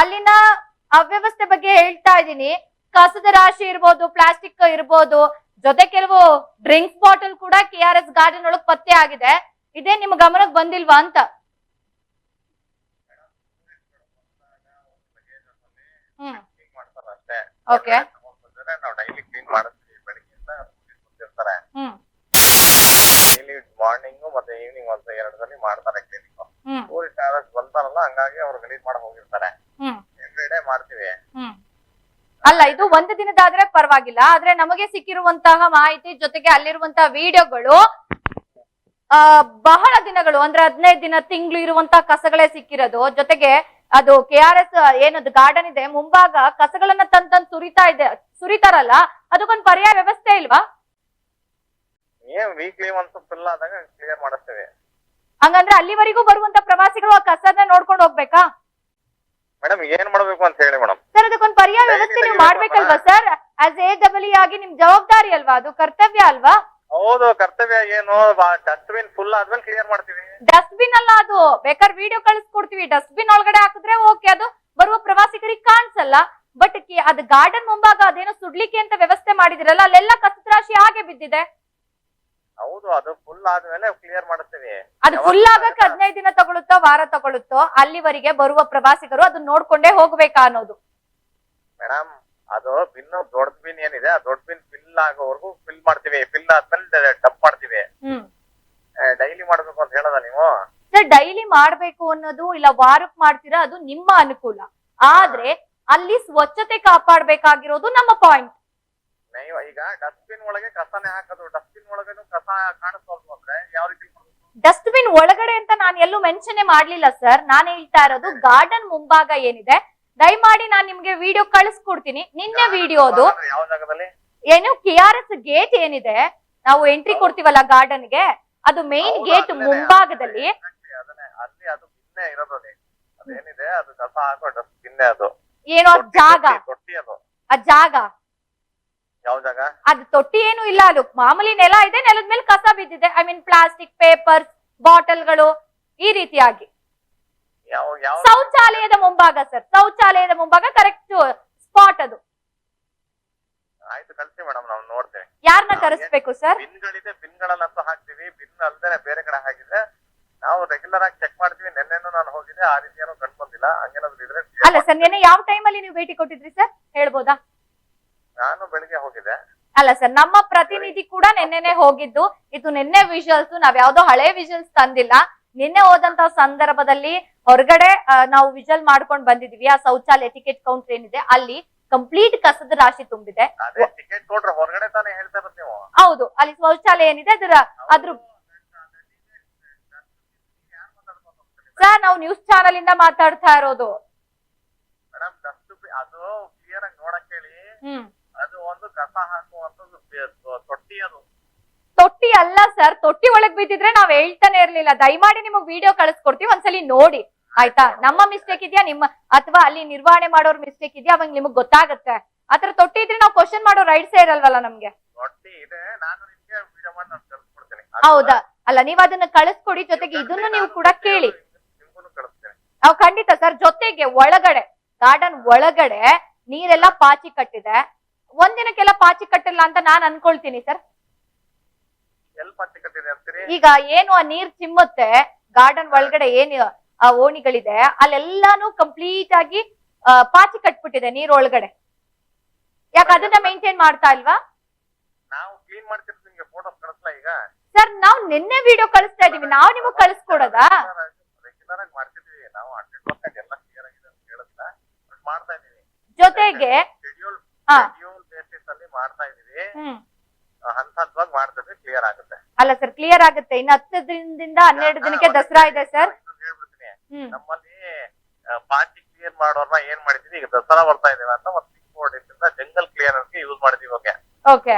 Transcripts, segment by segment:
ಅಲ್ಲಿನ ಅವ್ಯವಸ್ಥೆ ಬಗ್ಗೆ ಹೇಳ್ತಾ ಇದ್ದೀನಿ. ಕಸದ ರಾಶಿ ಇರ್ಬೋದು, ಪ್ಲಾಸ್ಟಿಕ್ ಇರ್ಬೋದು, ಜೊತೆ ಕೆಲವು ಡ್ರಿಂಕ್ಸ್ ಬಾಟಲ್ ಕೂಡ ಕೆ ಆರ್ ಎಸ್ ಗಾರ್ಡನ್ ಒಳಗ್ ಪತ್ತೆ ಆಗಿದೆ. ಇದೇ ನಿಮ್ ಗಮನಕ್ಕೆ ಬಂದಿಲ್ವಾ ಅಂತ? ಮಾಡ್ತಾರೆ ಓಕೆ. ನಾವು ಡೈಲಿ ಕ್ಲೀನ್ ಮಾರ್ನಿಂಗ್ ಮತ್ತೆ ಈವ್ನಿಂಗ್ ಒಂದು ಎರಡು ಸಲ ಮಾಡ್ತಾರೆ ಕ್ಲೀನಿಂಗ್ ಟೂರಿಸ್ಟ್ ಯಾರಾದ್ರು ಬಂತಾರಲ್ಲ ಹಂಗಾಗಿ ಅವ್ರು ಗಲೀಜ್ ಮಾಡಕ್ ಹೋಗಿರ್ತಾರೆ. ಎವ್ರಿಡೇ ಮಾಡ್ತೀವಿ. ಅಲ್ಲ ಇದು ಒಂದು ದಿನದಾದ್ರೆ ಪರವಾಗಿಲ್ಲ ಆದ್ರೆ ನಮಗೆ ಸಿಕ್ಕಿರುವಂತಹ ಮಾಹಿತಿ ಜೊತೆಗೆ ಅಲ್ಲಿರುವಂತಹ ವಿಡಿಯೋಗಳು ಆ ಬಹಳ ದಿನಗಳು ಅಂದ್ರೆ ಹದಿನೈದು ದಿನ ತಿಂಗಳು ಇರುವಂತಹ ಕಸಗಳೇ ಸಿಕ್ಕಿರೋದು. ಜೊತೆಗೆ ಅದು ಕೆ ಆರ್ ಎಸ್ ಏನದು ಗಾರ್ಡನ್ ಇದೆ ಮುಂಭಾಗ ಕಸಗಳನ್ನ ತಂದ್ ತಂದ್ ಸುರಿತಾ ಇದೆ ಸುರಿತಾರಲ್ಲ ಅದಕ್ಕೊಂದು ಪರ್ಯಾಯ ವ್ಯವಸ್ಥೆ ಇಲ್ವಾ? ಏನ್ ವೀಕ್ಲಿ ಒಂದು ಫುಲ್ ಆದಾಗ ಕ್ಲಿಯರ್ ಮಾಡಿಸ್ತೀವಿ. ಹಂಗಂದ್ರೆ ಅಲ್ಲಿವರೆಗೂ ಬರುವಂತ ಪ್ರವಾಸಿಗಳು ಆ ಕಸದ ನೋಡ್ಕೊಂಡು ಹೋಗ್ಬೇಕಾ? ಮೇಡಮ್ ಏನ್ ಮಾಡ್ಬೇಕು ಅಂತ ಹೇಳಿ ಮೇಡಮ್. ಸರ್ ಅದಕ್ಕೊಂದು ಪರ್ಯಾಯ ವ್ಯವಸ್ಥೆ ನೀವು ಮಾಡ್ಬೇಕಲ್ವಾ ಸರ್? ಆಸ್ ಎ ಡಬಲ್ ಆಗಿ ನಿಮ್ ಜವಾಬ್ದಾರಿ ಅಲ್ವಾ? ಅದು ಕರ್ತವ್ಯ ಅಲ್ವಾ? ಹೌದು ಕರ್ತವ್ಯ ಏನು? ಡಸ್ಟ್ಬಿನ್ ಫುಲ್ ಆದ್ಮೇಲೆ ಕ್ಲಿಯರ್ ಮಾಡ್ತೀವಿ. ಡಸ್ಟ್ಬಿನ್ ಅಲ್ಲ ಅದು. ಬೇಕಾದ್ರೆ ವಿಡಿಯೋ ಕಳಿಸ್ಕೊಡ್ತೀವಿ. ಡಸ್ಟ್ಬಿನ್ ಒಳಗಡೆ ಹಾಕಿದ್ರೆ ಓಕೆ ಅದು ಬರುವ ಪ್ರವಾಸಿಗರಿಗೆ ಕಾಣಿಸಲ್ಲ. ಬಟ್ ಅದು ಗಾರ್ಡನ್ ಮುಂಭಾಗ ಅದೇನೋ ಸುಡ್ಲಿಕ್ಕೆ ಅಂತ ವ್ಯವಸ್ಥೆ ಮಾಡಿದಿರಲ್ಲ ಅಲ್ಲೆಲ್ಲ ಕಸದ ರಾಶಿ ಹಾಗೆ ಬಿದ್ದಿದೆ. ಹೌದು ಅದು ಫುಲ್ ಆದ್ಮೇಲೆ ಕ್ಲಿಯರ್ ಮಾಡ್ತೀವಿ ಅದು ಫುಲ್ ಆಗಕ್ಕೆ ಹದಿನೈದು ದಿನ ತಗೊಳುತ್ತೋ ವಾರ ತಗೊಳುತ್ತೋ ಅಲ್ಲಿವರೆಗೆ ಬರುವ ಪ್ರವಾಸಿಗರು ಅದನ್ನ ನೋಡ್ಕೊಂಡೇ ಹೋಗ್ಬೇಕಾ ಅನ್ನೋದು. ಮೇಡಮ್ ಅದು ಬಿನ್ ದೊಡ್ಡ ಬಿನ್ ಏನಿದೆ ಆ ದೊಡ್ಡ ಬಿನ್ ಫಿಲ್ ಆಗೋವರೆಗೂ ಫಿಲ್ ಮಾಡ್ತೀವಿ. ಫಿಲ್ ಆದ್ಮೇಲೆ ಡಂಪ್ ಮಾಡ್ತೀವಿ. ಡೈಲಿ ಮಾಡ್ಬೇಕು ಅಂತ ಹೇಳದ ನೀವು? ಸರ್ ಡೈಲಿ ಮಾಡ್ಬೇಕು ಅನ್ನೋದು ಇಲ್ಲ ವಾರಕ್ ಮಾಡ್ತೀರಾ ಅದು ನಿಮ್ಮ ಅನುಕೂಲ. ಆದ್ರೆ ಅಲ್ಲಿ ಸ್ವಚ್ಛತೆ ಕಾಪಾಡ್ಬೇಕಾಗಿರೋದು ನಮ್ಮ ಪಾಯಿಂಟ್ ಈಗ ಡಸ್ಟ್ಬಿನ್ ಒಳಗೆ ಕಸನೇ ಹಾಕೋದು. ಡಸ್ಟ್ಬಿನ್ ಒಳಗೇನು ಕಸ ಕಾಣಿಸ್ಬಾರ್ದು ಅಂದ್ರೆ ಯಾವ ರೀತಿ? ಡಸ್ಟ್ಬಿನ್ ಒಳಗಡೆ ಅಂತ ನಾನು ಎಲ್ಲೂ ಮೆನ್ಷನ್ ಮಾಡ್ಲಿಲ್ಲ ಸರ್ ನಾನು ಹೇಳ್ತಾ ಇರೋದು ಗಾರ್ಡನ್ ಮುಂಭಾಗ ಏನಿದೆ ದಯಮಾಡಿ ನಾನು ನಿಮ್ಗೆ ವಿಡಿಯೋ ಕಳಿಸ್ಕೊಡ್ತೀನಿ. ನಿನ್ನೆ ವಿಡಿಯೋ ಅದು. ಯಾವ ಜಾಗದಲ್ಲಿ? ಏನು ಕೆ ಆರ್ ಎಸ್ ಗೇಟ್ ಏನಿದೆ ನಾವು ಎಂಟ್ರಿ ಕೊಡ್ತೀವಲ್ಲ garden ಗೆ ಅದು ಮೇನ್ ಗೇಟ್ ಮುಂಭಾಗದಲ್ಲಿ. ಅಲ್ಲಿ ಅದು ಬಿನ್ನೆ ಇರೋದು ಅದೇನಿದೆ ಅದು ಕಸ ಹಾಕೋ ಡಸ್ಟ್ ಬಿನ್ನೆ ಅದು. ಏನೋ ಜಾಗ. ಆ ಜಾಗ. ಅದು ತೊಟ್ಟಿ ಏನು ಇಲ್ಲ ಅದು ಮಾಮೂಲಿ ನೆಲ ಇದೆ ನೆಲದ ಮೇಲೆ ಕಸ ಬಿದ್ದಿದೆ. ಐ ಮೀನ್ ಪ್ಲಾಸ್ಟಿಕ್ ಪೇಪರ್ಸ್ ಬಾಟಲ್ಗಳು ಈ ರೀತಿಯಾಗಿ. ಶೌಚಾಲಯದ ಮುಂಭಾಗ ಸರ್ ಶೌಚಾಲಯದ ಮುಂಭಾಗ ಕರೆಕ್ಟ್ ಸ್ಪಾಟ್ ಅದು. ಆಯ್ತು ಕಳ್ಸಿ ಮೇಡಮ್ ನಾವು ನೋಡ್ತೇವೆ. ಯಾರನ್ನ ಕರೆಸ್ಬೇಕು ಸರ್ ಬಿನ್ಗಳಿದೆ ಬಿನ್ಗಳನ್ನಂತೂ ಹಾಕ್ತಿವಿ. ಬಿನ್ ಅಲ್ದೇನೆ ಬೇರೆ ಕಡೆ ಹಾಕಿದ್ರೆ ನಾವು ರೆಗ್ಯುಲರ್ ಆಗಿ ಚೆಕ್ ಮಾಡ್ತೀವಿ. ನಿನ್ನೆನೂ ನಾನು ಹೋಗಿದ್ದೆ ಆ ರೀತಿ ಏನೂ ಕಂಡು ಬಂದಿಲ್ಲ ಹಂಗೇನಾದ್ರು ಇದ್ರೆ ಅಲ್ಲ ಸರ್ ನಿನ್ನೆ ಯಾವ ಟೈಮಲ್ಲಿ ನೀವು ಭೇಟಿ ಕೊಟ್ಟಿದ್ರಿ ಸರ್ ಹೇಳ್ಬೋದಾ? ನಾನು ಬೆಳಿಗ್ಗೆ ಹೋಗಿದ್ದೆ. ಅಲ್ಲ ಸರ್ ನಮ್ಮ ಪ್ರತಿನಿಧಿ ಕೂಡ ನಿನ್ನೆನೆ ಹೋಗಿದ್ದು. ಇದು ನಿನ್ನೆ ವಿಜುವಲ್ಸ್ ನಾವ್ ಯಾವ್ದೋ ಹಳೆ ವಿಜುವಲ್ಸ್ ತಂದಿಲ್ಲ. ನಿನ್ನೆ ಹೋದಂತ ಸಂದರ್ಭದಲ್ಲಿ ಹೊರಗಡೆ ನಾವು ವಿಜುವಲ್ ಮಾಡ್ಕೊಂಡ್ ಬಂದಿದ್ವಿ. ಆ ಶೌಚಾಲಯ ಟಿಕೆಟ್ ಕೌಂಟರ್ ಏನಿದೆ ಅಲ್ಲಿ ಕಂಪ್ಲೀಟ್ ಕಸದ ರಾಶಿ ತುಂಬಿದೆ. ಹೌದು ಅಲ್ಲಿ ಶೌಚಾಲಯ ಏನಿದೆ ಅದರ ಅದ್ರ ಸರ್ ನಾವು ನ್ಯೂಸ್ ಚಾನಲ್ ಇಂದ ಮಾತಾಡ್ತಾ ಇರೋದು. ಅದು ಕ್ಲಿಯರ್ ಆಗಿ ನೋಡಕ್ ಹೇಳಿ. ಒಂದು ಕಸ ಹಾಕುವಂತದ್ದು ತೊಟ್ಟಿ ಅದು. ತೊಟ್ಟಿ ಅಲ್ಲ ಸರ್ ತೊಟ್ಟಿ ಒಳಗ್ ಬಿದ್ದಿದ್ರೆ ನಾವ್ ಹೇಳ್ತಾನೆ ಇರ್ಲಿಲ್ಲ. ದಯಮಾಡಿ ನಿಮಗ್ ವಿಡಿಯೋ ಕಳಿಸ್ಕೊಡ್ತೀವಿ ಒಂದ್ಸಲಿ ನೋಡಿ. ಆಯ್ತಾ? ನಮ್ಮ ಮಿಸ್ಟೇಕ್ ಇದೆಯಾ? ನಿಮ್ಮ ಅಥವಾ ಅಲ್ಲಿ ನಿರ್ವಹಣೆ ಮಾಡೋರ್ ಮಿಸ್ಟೇಕ್ ಇದೆಯಾ? ಅವಾಗ ನಿಮಗ್ ಗೊತ್ತಾಗತ್ತೆ. ಆತರ ತೊಟ್ಟಿ ಇದ್ರೆ ನಾವು ಕ್ವಶನ್ ಮಾಡೋ ರೈಟ್ಸೇ ಇರಲ್ವಲ್ಲ ನಮ್ಗೆ? ತೊಟ್ಟಿ ಇದೆ. ನಾನು ನಿಮ್ಗೆ ವಿಡಿಯೋ ಮಾಡಿ ನಾನು ಕಳ್ಸ್ಕೊಡ್ತೇನೆ. ಹೌದಾ? ಅಲ್ಲ ನೀವ್ ಅದನ್ನ ಕಳಿಸ್ಕೊಡಿ. ಜೊತೆಗೆ ಇದನ್ನು ನೀವು ಕೂಡ ಕೇಳಿ. ನಾವು ಖಂಡಿತ ಸರ್ ಜೊತೆಗೆ ಒಳಗಡೆ ಗಾರ್ಡನ್ ಒಳಗಡೆ ನೀರೆಲ್ಲ ಪಾಚಿ ಕಟ್ಟಿದೆ. ಒಂದಿನಕ್ಕೆಲ್ಲ ಪಾಚಿ ಕಟ್ಟಿಲ್ಲ ಅಂತ ನಾನ್ ಅನ್ಕೊಳ್ತೀನಿ ಸರ್ ಎಲ್ ಪಟ್ಟಿ ಕಟ್ಟಿದೆ ಅಂತೀರಿ? ಈಗ ಏನು ಆ ನೀರ್ ಚಿಮ್ಮುತ್ತೆ ಗಾರ್ಡನ್ ಒಳಗಡೆ ಏನ್ ಆ ಓಣಿಗಳಿದೆ ಅಲ್ಲೆಲ್ಲಾನು ಕಂಪ್ಲೀಟ್ ಆಗಿ ಪಾಚಿ ಕಟ್ಬಿಟ್ಟಿದೆ ನೀರ್ ಒಳಗಡೆ. ಯಾಕೆ ಅದನ್ನ ಮೇಂಟೈನ್ ಮಾಡ್ತಾ ಇಲ್ವಾ? ನಾವು ಕ್ಲೀನ್ ಮಾಡ್ತಿರ್ತೀವಿ ನಿಮ್ಗೆ ಫೋಟೋಸ್ ಕಳಿಸ್ಲಾ ಈಗ? ಸರ್ ನಾವು ನಿನ್ನೆ ವಿಡಿಯೋ ಕಳಿಸ್ತಾ ಇದೀವಿ. ನಾವು ನಿಮಗೆ ಕಳಿಸ್ಕೊಡೋದಾ? ರೆಗ್ಯುಲರ್ ಆಗಿ ಮಾಡ್ತಿದೀವಿ. ನಾವು ಹಂಡ್ರೆಡ್ ಪರ್ಸೆಂಟ್ ಎಲ್ಲ ಕ್ಲಿಯರ್ ಆಗಿದೆ ಅಂತ ಹೇಳುತ್ತಾ ಮಾಡ್ತಾ ಇದೀವಿ. ಜೊತೆಗೆ ಶೆಡ್ಯೂಲ್ ಹಾ. ಶೆಡ್ಯೂಲ್ ಬೇಸಿಸ್ ಅಲ್ಲಿ ಮಾಡ್ತಾ ಇದೀವಿ ಹಂತ ಹಂತವಾಗಿ ಮಾಡ್ತಿದ್ರೆ ಕ್ಲಿಯರ್ ಆಗುತ್ತೆ. ಅಲ್ಲ ಸರ್ ಕ್ಲಿಯರ್ ಆಗುತ್ತೆ. ಇನ್ನು ಹತ್ತು ದಿನದಿಂದ ಹನ್ನೆರಡು ದಿನಕ್ಕೆ ದಸರಾ ಇದೆ ಸರ್. ಹೇಳ್ಬಿಡ್ತೀನಿ. ನಮ್ಮಲ್ಲಿ ಪಾಟಿ ಕ್ಲಿಯರ್ ಮಾಡೋರ್ನ ಏನ್ ಮಾಡಿದೀವಿ? ಈಗ ದಸರಾ ಬರ್ತಾ ಇದೀವಿ ಅಂತ ಒಂದ್ ತ್ರೀ ಫೋರ್ ಡೇಸ್ ಇಂದ ಜಂಗಲ್ ಅಂತ ಯೂಸ್ ಮಾಡಿದೀವಿ okay. Okay.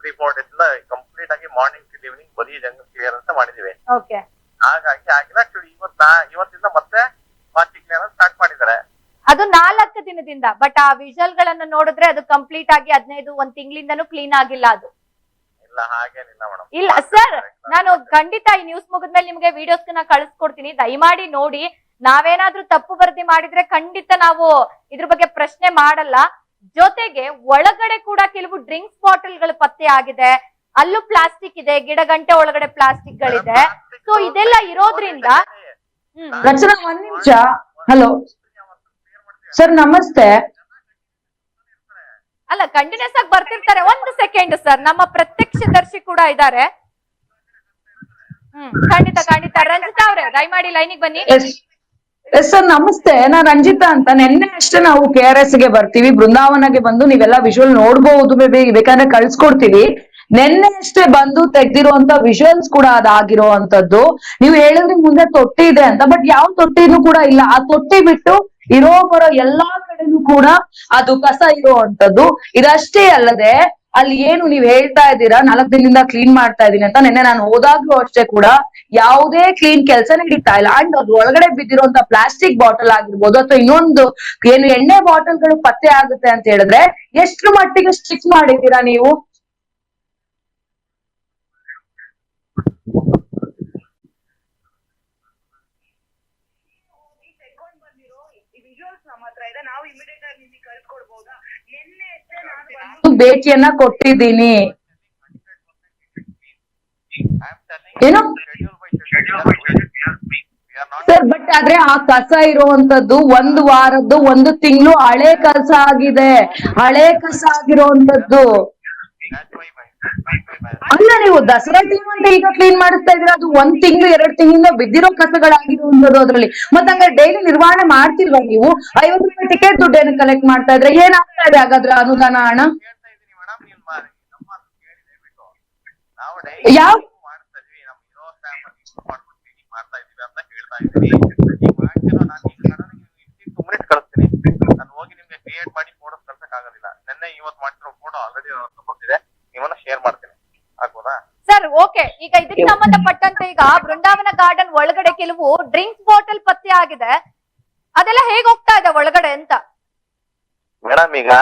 Three four days ಇಂದ ಕಂಪ್ಲೀಟ್ ಆಗಿ ಮಾರ್ನಿಂಗ್ ಟು ಈವ್ನಿಂಗ್ ಬರೀ ಜಂಗಲ್ ಕ್ಲಿಯರ್ ಅಂತ ಮಾಡಿದೀವಿ ಓಕೆ ಹಾಗಾಗಿ ಆಗಿಲ್ಲ actually ಇವತ್ತ ಇವತ್ತಿಂದ ಮತ್ತೆ ಪಾರ್ಟಿ ಕ್ಲಿಯರೆನ್ಸ್ ಸ್ಟಾರ್ಟ್ ಮಾಡಿದ್ದಾರೆ ಅದು ದಿನದಿಂದ ಬಟ್ ಆ ವಿಜುವಲ್ ಗಳನ್ನ ನೋಡಿದ್ರೆ ಅದು ಕಂಪ್ಲೀಟ್ ಆಗಿ ಹದಿನೈದು ಒಂದ್ ತಿಂಗಳಿಂದನೂ ಕ್ಲೀನ್ ಆಗಿಲ್ಲ ಅದು. ಇಲ್ಲ ಹಾಗೇನಿಲ್ಲ ಮೇಡಮ್ ಇಲ್ಲ ಸರ್ ನಾನು ಖಂಡಿತ ಈ ನ್ಯೂಸ್ ಮುಗಿದ್ಮೇಲೆ ನಿಮ್ಗೆ ವಿಡಿಯೋಸ್ನ ಕಳಿಸ್ಕೊಡ್ತೀನಿ. ದಯಮಾಡಿ ನೋಡಿ. ನಾವೇನಾದ್ರೂ ತಪ್ಪು ವರದಿ ಮಾಡಿದ್ರೆ ಖಂಡಿತ ನಾವು ಇದ್ರ ಬಗ್ಗೆ ಪ್ರಶ್ನೆ ಮಾಡಲ್ಲ. ಜೊತೆಗೆ ಒಳಗಡೆ ಕೂಡ ಕೆಲವು ಡ್ರಿಂಕ್ಸ್ ಬಾಟಲ್ಗಳು ಪತ್ತೆ ಆಗಿದೆ. ಅಲ್ಲೂ ಪ್ಲಾಸ್ಟಿಕ್ ಇದೆ ಗಿಡಗಂಟೆ ಒಳಗಡೆ ಪ್ಲಾಸ್ಟಿಕ್ ಗಳಿದೆ. ಸೊ ಇದೆಲ್ಲ ಇರೋದ್ರಿಂದ ಹ್ಮ್. ರಚನಾ ಒಂದ್ ನಿಮಿಷ. ಹಲೋ ಸರ್ ನಮಸ್ತೆ. ಅಲ್ಲ ಕಂಟಿನ್ಯೂಸ್ ಆಗಿ ಬರ್ತಿರ್ತಾರೆ. ಒಂದು ಸೆಕೆಂಡ್ ಸರ್. ನಮ್ಮ ಪ್ರತ್ಯಕ್ಷದರ್ಶಿ ಕೂಡ ಇದ್ದಾರೆ. ಹ್ಮ್ ಖಂಡಿತ ಖಂಡಿತ. ರಂಜಿತಾ ಅವ್ರೆ ದಯಮಾಡಿ ಲೈನಿಗೆ ಬನ್ನಿ. ಸರ್ ನಮಸ್ತೆ. ನಾ ರಂಜಿತಾ ಅಂತ. ನಿನ್ನೆ ಅಷ್ಟೇ ನಾವು ಕೆ ಆರ್ ಎಸ್ಗೆ ಬರ್ತೀವಿ. ಬೃಂದಾವನಗೆ ಬಂದು ನೀವೆಲ್ಲ ವಿಜುವಲ್ ನೋಡ್ಬಹುದು ಬೇಕಾದ್ರೆ ಕಳ್ಸ್ಕೊಡ್ತೀವಿ. ನಿನ್ನೆ ಅಷ್ಟೇ ಬಂದು ತೆಗ್ದಿರುವಂತ ವಿಜುವಲ್ಸ್ ಕೂಡ ಅದಾಗಿರುವಂತದ್ದು. ನೀವು ಹೇಳಿದ್ರೆ ಮುಂದೆ ತೊಟ್ಟಿ ಇದೆ ಅಂತ. ಬಟ್ ಯಾವ ತೊಟ್ಟಿನೂ ಕೂಡ ಇಲ್ಲ. ಆ ತೊಟ್ಟಿ ಬಿಟ್ಟು ಇರೋ ಬರೋ ಎಲ್ಲಾ ಕಡೆನೂ ಕೂಡ ಅದು ಕಸ ಇರುವಂತದ್ದು ಇದಷ್ಟೇ ಅಲ್ಲದೆ ಅಲ್ಲಿ ಏನು ನೀವ್ ಹೇಳ್ತಾ ಇದ್ದೀರಾ, ನಾಲ್ಕು ದಿನದಿಂದ ಕ್ಲೀನ್ ಮಾಡ್ತಾ ಇದೀನಿ ಅಂತ ನಿನ್ನೆ ನಾನು ಹೋದಾಗ್ಲೂ ಅಷ್ಟೇ ಕೂಡ ಯಾವುದೇ ಕ್ಲೀನ್ ಕೆಲಸ ನಡೀತಾ ಇಲ್ಲ. ಅಂಡ್ ಅದು ಒಳಗಡೆ ಬಿದ್ದಿರುವಂತ ಪ್ಲಾಸ್ಟಿಕ್ ಬಾಟಲ್ ಆಗಿರ್ಬೋದು ಅಥವಾ ಇನ್ನೊಂದು ಏನು ಎಣ್ಣೆ ಬಾಟಲ್ಗಳು ಪತ್ತೆ ಆಗುತ್ತೆ ಅಂತ ಹೇಳಿದ್ರೆ ಎಷ್ಟು ಮಟ್ಟಿಗೆ ಸ್ಟಿಕ್ ಮಾಡಿದ್ದೀರಾ ನೀವು? ವಿಜುವಲ್ಸ್ ನಮ್ಮ ಹತ್ರ ಇದೆ. ನಾವು ಇಮಿಡಿಯೇಟ್ ಆಗಿ ನಿಮಗೆ ಕಳ್ಸ್ಕೊಡ್ಬೋದಾ ನಿನ್ನೆ ಅಷ್ಟೇ ನಾನು ಬಂದು ಭೇಟಿಯನ್ನ ಕೊಟ್ಟಿದ್ದೀನಿ. ಏನು? ಸರ್ ಬಟ್ ಆದ್ರೆ ಆ ಕಸ ಇರುವಂತದ್ದು ಒಂದು ವಾರದ್ದು ಒಂದು ತಿಂಗಳು ಹಳೆ ಕಸ ಆಗಿದೆ. ಹಳೆ ಕಸ ಆಗಿರುವಂತದ್ದು. ಅಲ್ಲ ನೀವು ದಸರಾ ಟೀಮ್ ಅಂತ ಈಗ ಕ್ಲೀನ್ ಮಾಡಿಸ್ತಾ ಇದ್ರೆ ಅದು ಒಂದ್ ತಿಂಗಳು, ಎರಡ್ ತಿಂಗಳಿಂದ ಬಿದ್ದಿರೋ ಕಸಗಳಾಗಿರುವಂತದ್ದು ಅದ್ರಲ್ಲಿ. ಮತ್ತೆ ಹಂಗಾರೆ ಡೈಲಿ ನಿರ್ವಹಣೆ ಮಾಡ್ತಿಲ್ವಾ ನೀವು? ಐವತ್ತು ರೂಪಾಯಿ ಟಿಕೆಟ್ ದುಡ್ಡೇನು ಕಲೆಕ್ಟ್ ಮಾಡ್ತಾ ಇದ್ರೆ ಏನಾಗ್ತಾ ಇದೆ ಹಾಗಾದ್ರೆ ಅನುದಾನ ಹಣ? ಹೇಳ್ತಾ ಮಾಡ್ತಾ ಇದೀವಿ ಅಂತ ಹೇಳ್ತಾ ನಮ್ಮ ಮಾತು ಕೇಳಿ ದಯವಿಟ್ಟು ನಾವು ಡೈಲಿ ಯಾವ- ಮಾಡ್ತಾ ಇದೀವಿ ನಮ್ ಇರೋ ಸ್ಟಾಫ್ ಮಾಡ್ಕೊಂಡು ಕ್ಲೀನಿಂಗ್ ಮಾಡ್ತಾ ಇದೀವಿ ಅಂತ ಹೇಳ್ತಾ ಇದೀನಿ ಈಗ ಮಾಡ್ತಿರೋ ನಾನು ಈಗ ನಾನು ಟೂ ಮಿನಿಟ್ಸ್ ಕಳಿಸ್ತೀನಿ ನಾನು ಹೋಗಿ ನಿಮ್ಗೆ ಕ್ರಿಯೇಟ್ ಮಾಡಿ ಫೋಟೋಸ್ ಕಳ್ಸಕ್ ಆಗೋದಿಲ್ಲ ನಿನ್ನೆ ಇವತ್ತು ಮಾಡಿರೋ ಫೋಟೋ ಆಲ್ರೆಡಿ ತಗೊಂಡಿದೆ ನಿಮ್ಮನ್ನ ಶೇರ್ ಮಾಡ್ತೀನಿ ಆಗ್ಬೋದಾ ಸರ್ ಓಕೆ ಈಗ ಇದಕ್ಕೆ ಸಂಬಂಧಪಟ್ಟಂತೆ ಈಗ ಬೃಂದಾವನ ಗಾರ್ಡನ್ ಒಳಗಡೆ ಕೆಲವು ಡ್ರಿಂಕ್ಸ್ ಬಾಟಲ್ ಪತ್ತೆ ಆಗಿದೆ. ಅದೆಲ್ಲ ಹೇಗ್ ಹೋಗ್ತಾ ಇದೆ ಒಳಗಡೆ ಅಂತ? ಮೇಡಮ್ ಈಗ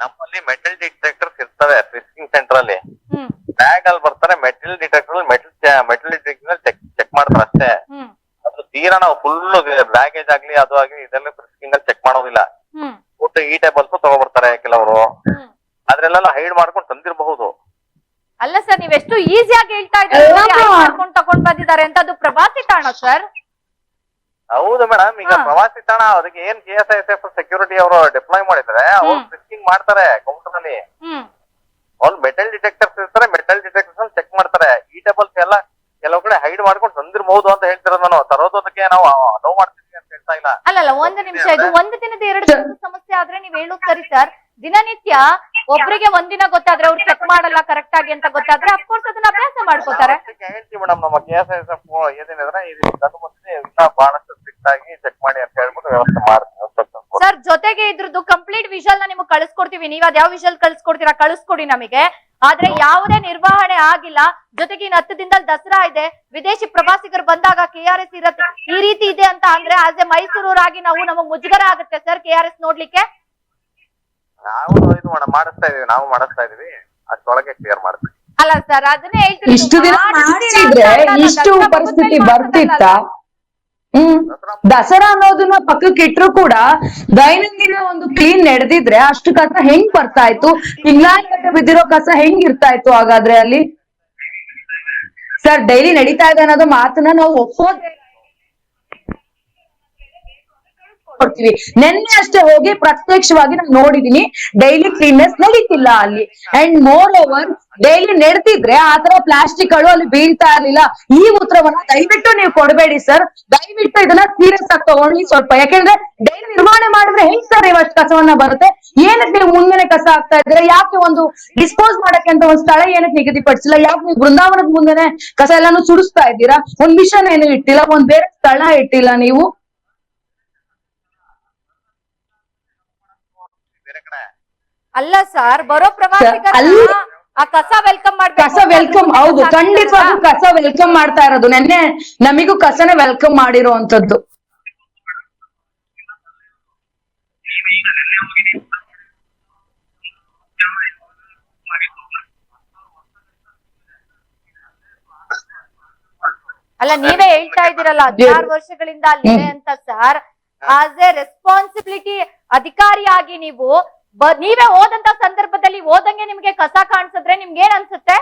ನಮ್ಮಲ್ಲಿ ಮೆಟಲ್ ಡಿಟೆಕ್ಟರ್ಸ್ ಇರ್ತವೆ ಫಿಸ್ಕಿಂಗ್ ಸೆಂಟರ್ ಅಲ್ಲಿ. ಬ್ಯಾಗ್ ಅಲ್ಲಿ ಬರ್ತಾರೆ metal detector metal metal detector check check ಮಾಡ್ತಾರೆ ಅಷ್ಟೇ. ಅದು ತೀರಾ ನಾವು ಫುಲ್ ಬ್ಯಾಗೇಜ್ ಆಗ್ಲಿ ಅದು ಆಗ್ಲಿ ಇದೆಲ್ಲ ಫಿಸ್ಕಿಂಗ್ ಅಲ್ಲಿ ಚೆಕ್ ಮಾಡೋದಿಲ್ಲ. ಊಟ ಈ ತಗೋ ತಗೊಬರ್ತಾರೆ ಕೆಲವರು. ಅದ್ರಲ್ಲೆಲ್ಲ ಹೈಡ್ ಮಾಡ್ಕೊಂಡು ತಂದಿರಬಹುದು. ಅಲ್ಲ ಸರ್ ನೀವೆಷ್ಟು ಈಸಿಯಾಗಿ ಹೇಳ್ತಾ ಇದ್ದೀರಿ ತಕೊಂಡ್ ತಗೊಂಡ್ ಬಂದಿದ್ದಾರೆ ಅಂತ ಅದು ಪ್ರವಾಸಿ ತಾಣ ಸರ್. ಹೌದು ಮೇಡಮ್ ಈಗ ಪ್ರವಾಸಿ ತಾಣ ಅದಕ್ಕೆ ಏನ್ K S I F security ಅವರು ಡಿಪ್ಲಾಯ್ ಮಾಡಿದ್ರೆ ಅವ್ರು ಸ್ಕಿಂಗ್ ಮಾಡ್ತಾರೆ ಕೌಂಟರ್ ಅಲ್ಲಿ. ಹ್ಮ್. ಅವ್ರು ಮೆಟಲ್ ಡಿಟೆಕ್ಟರ್ಸ್ ಇರ್ತಾರೆ ಮೆಟಲ್ ಡಿಟೆಕ್ಟರ್ಸ್ ಚೆಕ್ ಮಾಡ್ತಾರೆ. ಈ ಟೇಬಲ್ಸ್ ಎಲ್ಲ ಕೆಲವು ಕಡೆ ಹೈಡ್ ಮಾಡ್ಕೊಂಡು ತಂದಿರಬಹುದು ಅಂತ ಹೇಳ್ತಿರೋದು ನಾನು. ತರೋದಕ್ಕೆ ನಾವು ಅಲೋ ಮಾಡ್ತೀವಿ ಅಂತ ಹೇಳ್ತಾ ಇಲ್ಲ. ಅಲ್ಲ ಒಂದು ನಿಮಿಷ ಇದು ಒಂದು ದಿನದ ಎರಡು ದಿನದ ಸಮಸ್ಯೆ ಆದ್ರೆ ನೀವ್ ಹೇಳೋದ್ ಸರಿ ಸರ್. ದಿನನಿತ್ಯ ಒಬ್ರಿಗೆ ಒಂದಿನ ಗೊತ್ತಾದ್ರೆ ಅವ್ರು ಚೆಕ್ ಮಾಡಲ್ಲ ಕರೆಕ್ಟ್ ಆಗಿ ಅಂತ ಗೊತ್ತಾದ್ರೆ ಅಫ್ಕೋರ್ಸ್ ಅದನ್ನ ಅಭ್ಯಾಸ ಮಾಡ್ಕೋತಾರೆ. ಅದಕ್ಕೆ ಹೇಳ್ತೀವಿ ಮೇಡಮ್ ನಮ್ಮ ಕೆ ಎಸ್ ಎಸ್ ಎಫ್ ಏನೇನಿದ್ರೆ ಇದು ತಂದು ಬಂದ್ರೆ ಇನ್ನ ಬಹಳಷ್ಟು ಸ್ಟ್ರಿಕ್ಟ್ ಆಗಿ ಚೆಕ್ ಮಾಡಿ ಅಂತ ಹೇಳ್ಬಿಟ್ಟು ವ್ಯವಸ್ಥೆ ಮಾಡ್ತೀವಿ ಸರ್ ಜೊತೆಗೆ ಇದ್ರದ್ದು ಕಂಪ್ಲೀಟ್ ವಿಷಲ್ನ ನಿಮ್ಗೆ ಕಳಿಸ್ಕೊಡ್ತೀವಿ. ನೀವ್ ಅದ್ ಯಾವ ವಿಷಲ್ ಕಳಿಸ್ಕೊಡ್ತೀರಾ ಕಳಿಸ್ಕೊಡಿ ನಮಗೆ. ಆದ್ರೆ ಯಾವುದೇ ನಿರ್ವಹಣೆ ಆಗಿಲ್ಲ. ಜೊತೆಗೆ ಇನ್ ಹತ್ತು ದಿನದಲ್ಲಿ ದಸರಾ ಇದೆ. ವಿದೇಶಿ ಪ್ರವಾಸಿಗರು ಬಂದಾಗ ಕೆ ಆರ್ ಎಸ್ ಇರತ್ತೆ. ಈ ರೀತಿ ಇದೆ ಅಂತ ಅಂದ್ರೆ ಆಸ್ ಎ ಮೈಸೂರೂರಾಗಿ ನಾವು ನಮಗ್ ಮುಜುಗರ ಆಗುತ್ತೆ. ಸರ್ ಕೆ ಆರ್ ಎಸ್ ನೋಡ್ಲಿಕ್ಕೆ? ನಾವು ಇದು ಮಾಡ ಮಾಡಿಸ್ತಾ ಇದೀವಿ ನಾವು ಮಾಡಿಸ್ತಾ ಇದೀವಿ. ಅಷ್ಟೊಳಗೆ ಕ್ಲಿಯರ್ ಮಾಡ್ತೀವಿ. ಅಲ್ಲ ಸರ್ ಅದನ್ನೇ ಹೇಳ್ತೀನಿ. ಇಷ್ಟು ದಿನ ಮಾಡಿಸಿದ್ರೆ ಇಷ್ಟು ಪರಿಸ್ಥಿತಿ ಬರ್ತಿತ್ತ? ಹ್ಮ್. ದಸರಾ ಅನ್ನೋದನ್ನ ಪಕ್ಕಕ್ಕೆ ಇಟ್ರು ಕೂಡ ದೈನಂದಿನ ಒಂದು ಕ್ಲೀನ್ ನಡೆದಿದ್ರೆ ಅಷ್ಟು ಕಸ ಹೆಂಗ್ ಬರ್ತಾ ಇತ್ತು? ತಿಂಗಳಾನ್ಗಟ್ಟೆ ಬಿದ್ದಿರೋ ಕಸ ಹೆಂಗ್ ಇರ್ತಾ ಇತ್ತು ಹಾಗಾದ್ರೆ ಅಲ್ಲಿ? ಸರ್ ಡೈಲಿ ನಡೀತಾ ಇದೆ ಅನ್ನೋದು ಮಾತನ್ನ ನಾವು ಒಪ್ಪೋದೇ ಕೊಡ್ತೀವಿ. ನಿನ್ನೆ ಅಷ್ಟೇ ಹೋಗಿ ಪ್ರತ್ಯಕ್ಷವಾಗಿ ನಾನು ನೋಡಿದೀನಿ ಡೈಲಿ ಕ್ಲೀನ್ನೆಸ್ ನಡೀತಿಲ್ಲ ಅಲ್ಲಿ. ಅಂಡ್ ಮೋರ್ ಓವರ್ ಡೈಲಿ ನಡೆದಿದ್ರೆ ಆ ತರ ಪ್ಲಾಸ್ಟಿಕ್ಗಳು ಅಲ್ಲಿ ಬೀಳ್ತಾ ಇರ್ಲಿಲ್ಲ. ಈ ಉತ್ತರವನ್ನ ದಯವಿಟ್ಟು ನೀವು ಕೊಡಬೇಡಿ ಸರ್ ದಯವಿಟ್ಟು ಇದನ್ನ ಸೀರಿಯಸ್ ಆಗಿ ತಗೊಳ್ಳಿ ಸ್ವಲ್ಪ. ಯಾಕೆಂದ್ರೆ ಡೈಲಿ ನಿರ್ವಹಣೆ ಮಾಡಿದ್ರೆ ಹೆಂಗ್ ಸರ್ ಇವಷ್ಟು ಕಸವನ್ನ ಬರುತ್ತೆ? ಏನಕ್ಕೆ ನೀವು ಮುಂದೆನೆ ಕಸ ಆಗ್ತಾ ಇದ್ರೆ ಯಾಕೆ ಒಂದು ಡಿಸ್ಪೋಸ್ ಮಾಡಕ್ಕೆ ಅಂತ ಒಂದು ಸ್ಥಳ ಏನಕ್ಕೆ ನಿಗದಿಪಡಿಸಿಲ್ಲ? ಯಾಕೆ ನೀವು ಬೃಂದಾವನದ ಮುಂದೆನೆ ಕಸ ಎಲ್ಲಾನು ಸುಡಿಸ್ತಾ ಇದ್ದೀರಾ? ಒಂದ್ ಮಿಷನ್ ಏನು ಇಟ್ಟಿಲ್ಲ? ಒಂದ್ ಬೇರೆ ಸ್ಥಳ ಇಟ್ಟಿಲ್ಲ ನೀವು ಬೇರೆ ಕಡೆ ಅಲ್ಲ ಸರ್ ಬರೋ ಪ್ರವಾಸಿಗರ ಆ ಕಸ ವೆಲ್ಕಮ್ ಮಾಡ್ಬೇಕು ಕಸ ವೆಲ್ಕಮ್ ಹೌದು. ಖಂಡಿತವಾಗ್ಲೂ ಕಸ ವೆಲ್ಕಮ್ ಮಾಡ್ತಾ ಇರೋದು. ನೆನ್ನೆ ನಮಿಗೂ ಕಸನ ವೆಲ್ಕಮ್ ಮಾಡಿರುವಂತದ್ದು ಅಲ್ಲ ನೀವೇ ಹೇಳ್ತಾ ಇದ್ದೀರಲ್ಲ ಹದಿನಾರು ವರ್ಷಗಳಿಂದ ಅಲ್ಲಿದೆ ಅಂತ ಸರ್. ಆಸ್ ಎ ರೆಸ್ಪಾನ್ಸಿಬಿಲಿಟಿ ಅಧಿಕಾರಿಯಾಗಿ ನೀವು ನೀವೇ ಹೋದಂತ ಸಂದರ್ಭದಲ್ಲಿ ಹೋದಂಗೆ ನಿಮ್ಗೆ ಕಸ ಕಾಣಿಸಿದ್ರೆ ನಿಮ್ಗೆ ಏನ್ ಅನ್ಸುತ್ತೆ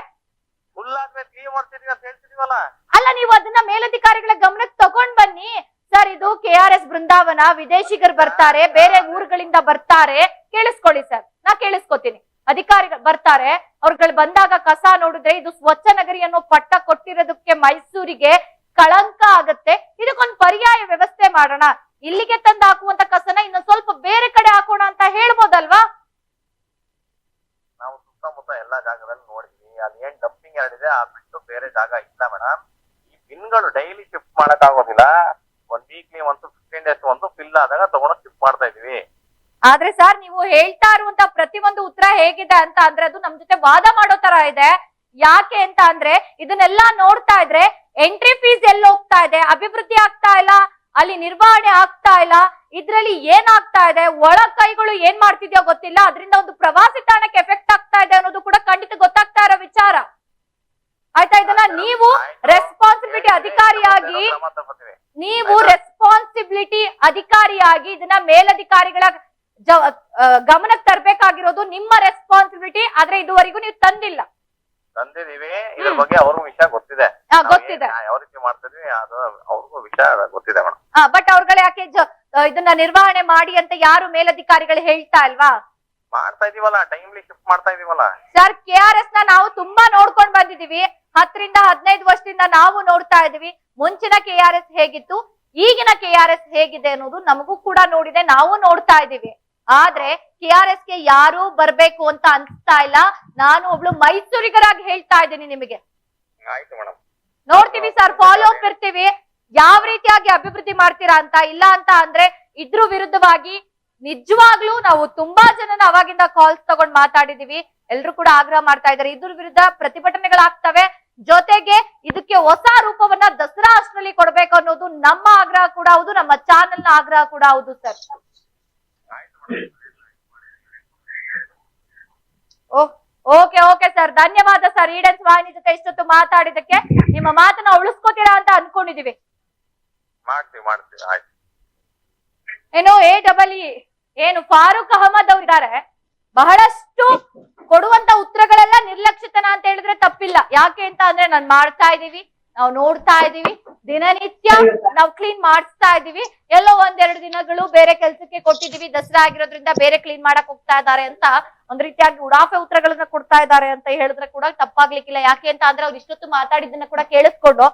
ಅಲ್ಲ ನೀವು ಅದನ್ನ ಮೇಲಧಿಕಾರಿಗಳ ಗಮನಕ್ಕೆ ತಗೊಂಡ್ ಬನ್ನಿ. ಸರ್ ಇದು ಕೆ ಆರ್ ಎಸ್ ಬೃಂದಾವನ ವಿದೇಶಿಗರು ಬರ್ತಾರೆ ಬೇರೆ ಊರುಗಳಿಂದ ಬರ್ತಾರೆ. ಕೇಳಿಸ್ಕೊಳ್ಳಿ ಸರ್ ನಾ ಕೇಳಿಸ್ಕೊತೀನಿ. ಅಧಿಕಾರಿಗಳು ಬರ್ತಾರೆ ಅವ್ರುಗಳು ಬಂದಾಗ ಕಸ ನೋಡಿದ್ರೆ ಇದು ಸ್ವಚ್ಛ ನಗರಿ ಅನ್ನೋ ಪಟ್ಟ ಕೊಟ್ಟಿರೋದಕ್ಕೆ ಮೈಸೂರಿಗೆ ಕಳಂಕ ಆಗತ್ತೆ. ಇದಕ್ಕೊಂದು ಪರ್ಯಾಯ ವ್ಯವಸ್ಥೆ ಮಾಡೋಣ. ಇಲ್ಲಿಗೆ ತಂದು ಹಾಕುವಂತ ಕಸನ ಇನ್ನು ಸ್ವಲ್ಪ ಬೇರೆ ಕಡೆ ಹಾಕೋಣ ಅಂತ ಹೇಳ್ಬೋದಲ್ವಾ? ನಾವು ಸುತ್ತಮುತ್ತ ಎಲ್ಲಾ ಜಾಗದಲ್ಲಿ ನೋಡಿದ್ವಿ. ಅಲ್ಲಿ ಏನ್ ಡಂಪಿಂಗ್ ಎರಡಿದೆ ಆ ಬಿಟ್ಟು ಬೇರೆ ಜಾಗ ಇಲ್ಲ ಮೇಡಮ್ ಈ ಬಿನ್ಗಳು ಡೈಲಿ ಶಿಫ್ಟ್ ಮಾಡಕ್ ಆಗೋದಿಲ್ಲ. ಒಂದ್ ವೀಕ್ಲಿ ಒಂದು ಫಿಫ್ಟೀನ್ ಡೇಸ್ ಒಂದು ಫಿಲ್ ಆದಾಗ ತಗೊಂಡು ಶಿಫ್ಟ್ ಮಾಡ್ತಾ ಇದೀವಿ ಆದ್ರೆ ಸರ್ ನೀವು ಹೇಳ್ತಾ ಇರುವಂತ ಪ್ರತಿಯೊಂದು ಉತ್ತರ ಹೇಗಿದೆ ಅಂತ ಅಂದ್ರೆ ಅದು ನಮ್ ಜೊತೆ ವಾದ ಮಾಡೋ ತರ ಇದೆ. ಯಾಕೆ ಅಂತ ಅಂದ್ರೆ ಇದನ್ನೆಲ್ಲ ನೋಡ್ತಾ ಇದ್ರೆ ಎಂಟ್ರಿ ಫೀಸ್ ಎಲ್ಲ ಹೋಗ್ತಾ ಇದೆ ಅಭಿವೃದ್ಧಿ ಆಗ್ತಾ ಇಲ್ಲ. ಅಲ್ಲಿ ನಿರ್ವಹಣೆ ಆಗ್ತಾ ಇಲ್ಲ. ಇದ್ರಲ್ಲಿ ಏನಾಗ್ತಾ ಇದೆ? ಒಳ ಕೈಗಳು ಏನ್ ಮಾಡ್ತಿದ್ಯೋ ಗೊತ್ತಿಲ್ಲ. ಅದರಿಂದ ಒಂದು ಪ್ರವಾಸಿ ತಾಣಕ್ಕೆ ಎಫೆಕ್ಟ್ ಆಗ್ತಾ ಇದೆ ಅನ್ನೋದು ಕೂಡ ಖಂಡಿತ ಗೊತ್ತಾಗ್ತಾ ಇರೋ ವಿಚಾರ. ಆಯ್ತಾ? ಇದನ್ನ ನೀವು ರೆಸ್ಪಾನ್ಸಿಬಿಲಿಟಿ ಅಧಿಕಾರಿಯಾಗಿ ನೀವು ರೆಸ್ಪಾನ್ಸಿಬಿಲಿಟಿ ಅಧಿಕಾರಿಯಾಗಿ ಇದನ್ನ ಮೇಲಧಿಕಾರಿಗಳ ಗಮನಕ್ಕೆ ತರಬೇಕಾಗಿರೋದು ನಿಮ್ಮ ರೆಸ್ಪಾನ್ಸಿಬಿಲಿಟಿ ಆದ್ರೆ ಇದುವರೆಗೂ ನೀವು ತಂದಿಲ್ಲ. ತಂದಿದೀವಿ ಇದ್ರ ಬಗ್ಗೆ ಅವ್ರಿಗೂ ವಿಷಯ ಗೊತ್ತಿದೆ. ನಾವು ಗೊತ್ತಿದೆ. ಏನ್- ಯಾವ ರೀತಿ ಮಾಡ್ತಿದ್ವಿ ಅದು ಅವ್ರಿಗೂ ವಿಷಯ ಗೊತ್ತಿದೆ ಮೇಡಮ್ ಬಟ್ ಅವ್ರುಗಳು ಯಾಕೆ ಜ- ಆ, ಇದನ್ನ ನಿರ್ವಹಣೆ ಮಾಡಿ ಅಂತ ಯಾರು ಮೇಲಧಿಕಾರಿಗಳು ಹೇಳ್ತಾ ಇಲ್ವಾ? ಮಾಡ್ತಾ ಇದೀವಲ್ಲ ಟೈಮ್ಲಿ ಶಿಫ್ಟ್ ಮಾಡ್ತಾ ಇದೀವಲ್ಲ. ಸರ್ ಕೆ ಆರ್ ಎಸ್ನ ನಾವು ತುಂಬಾ ನೋಡ್ಕೊಂಡ್ ಬಂದಿದೀವಿ. ಹತ್ತರಿಂದ ಹದಿನೈದು ವರ್ಷದಿಂದ ನಾವು ನೋಡ್ತಾ ಇದೀವಿ. ಮುಂಚಿನ ಕೆ ಆರ್ ಎಸ್ ಹೇಗಿತ್ತು ಈಗಿನ ಕೆ ಆರ್ ಎಸ್ ಹೇಗಿದೆ ಅನ್ನೋದು ನಮಗೂ ಕೂಡ ನೋಡಿದೆ. ನಾವು ನೋಡ್ತಾ ಇದೀವಿ. ಆದ್ರೆ ಕೆ ಆರ್ ಎಸ್ಗೆ ಯಾರು ಬರ್ಬೇಕು ಅಂತ ಅನ್ಸ್ತಾ ಇಲ್ಲ. ನಾನು ಒಬ್ಳು ಮೈಸೂರಿಗರಾಗಿ ಹೇಳ್ತಾ ಇದ್ದೀನಿ ನಿಮಗೆ. ನೋಡ್ತೀವಿ ಸರ್ ಫಾಲೋ ಅಪ್ ಇರ್ತೀವಿ. ಯಾವ ರೀತಿಯಾಗಿ ಅಭಿವೃದ್ಧಿ ಮಾಡ್ತೀರಾ ಅಂತ ಇಲ್ಲ ಅಂತ ಅಂದ್ರೆ ಇದ್ರ ವಿರುದ್ಧವಾಗಿ ನಿಜವಾಗ್ಲೂ ನಾವು ತುಂಬಾ ಜನನ ಅವಾಗಿಂದ ಕಾಲ್ಸ್ ತಗೊಂಡ್ ಮಾತಾಡಿದೀವಿ. ಎಲ್ರು ಕೂಡ ಆಗ್ರಹ ಮಾಡ್ತಾ ಇದಾರೆ ಇದ್ರ ವಿರುದ್ಧ ಪ್ರತಿಭಟನೆಗಳಾಗ್ತವೆ. ಜೊತೆಗೆ ಇದಕ್ಕೆ ಹೊಸ ರೂಪವನ್ನ ದಸರಾ ಅಷ್ಟರಲ್ಲಿ ಕೊಡ್ಬೇಕು ಅನ್ನೋದು ನಮ್ಮ ಆಗ್ರಹ ಕೂಡ ಹೌದು ನಮ್ಮ ಚಾನೆಲ್ನ ಆಗ್ರಹ ಕೂಡ ಹೌದು ಸರ್. Okay okay sir. ಧನ್ಯವಾದ ಸರ್. ಈಡನ್ಸ್ ವಾಹಿನಿ ಜೊತೆ ಇಷ್ಟೊತ್ತು ಮಾತಾಡಿದಕ್ಕೆ ನಿಮ್ಮ ಮಾತನ್ನ ಉಳಿಸ್ಕೋತೀರಾ ಅಂತ ಅನ್ಕೊಂಡಿದೀವಿ. ಮಾಡ್ತೀವಿ ಮಾಡ್ತೀವಿ. ಆಯ್ತು. ಏನು ಎ ಡಬಲ್ ಇ ಏನು ಫಾರೂಕ್ ಅಹಮದ್ ಅವ್ರು ಇದ್ದಾರೆ ಬಹಳಷ್ಟು ಕೊಡುವಂತ ಉತ್ತರಗಳೆಲ್ಲ ನಿರ್ಲಕ್ಷಿತನ ಅಂತ ಹೇಳಿದ್ರೆ ತಪ್ಪಿಲ್ಲ. ಯಾಕೆ ಅಂತ ಅಂದ್ರೆ ನಾನ್ ಮಾಡ್ತಾ ಇದೀವಿ ನಾವು ನೋಡ್ತಾ ಇದೀವಿ ದಿನನಿತ್ಯ ನಾವು ಕ್ಲೀನ್ ಮಾಡಿಸ್ತಾ ಇದೀವಿ ಎಲ್ಲೋ ಒಂದೆರಡು ದಿನಗಳು ಬೇರೆ ಕೆಲ್ಸಕ್ಕೆ ಕೊಟ್ಟಿದೀವಿ ದಸರಾ ಆಗಿರೋದ್ರಿಂದ ಬೇರೆ ಕ್ಲೀನ್ ಮಾಡಕ್ ಹೋಗ್ತಾ ಇದ್ದಾರೆ ಅಂತ ಒಂದ್ ರೀತಿಯಾಗಿ ಉಡಾಫೆ ಉತ್ತರಗಳನ್ನ ಕೊಡ್ತಾ ಇದ್ದಾರೆ ಅಂತ ಹೇಳಿದ್ರೆ ಕೂಡ ತಪ್ಪಾಗ್ಲಿಕ್ಕಿಲ್ಲ. ಯಾಕೆ ಅಂತ ಅಂದ್ರೆ ಅವ್ರು ಇಷ್ಟೊತ್ತು ಮಾತಾಡಿದ್ದನ್ನ ಕೂಡ ಕೇಳಿಸ್ಕೊಂಡು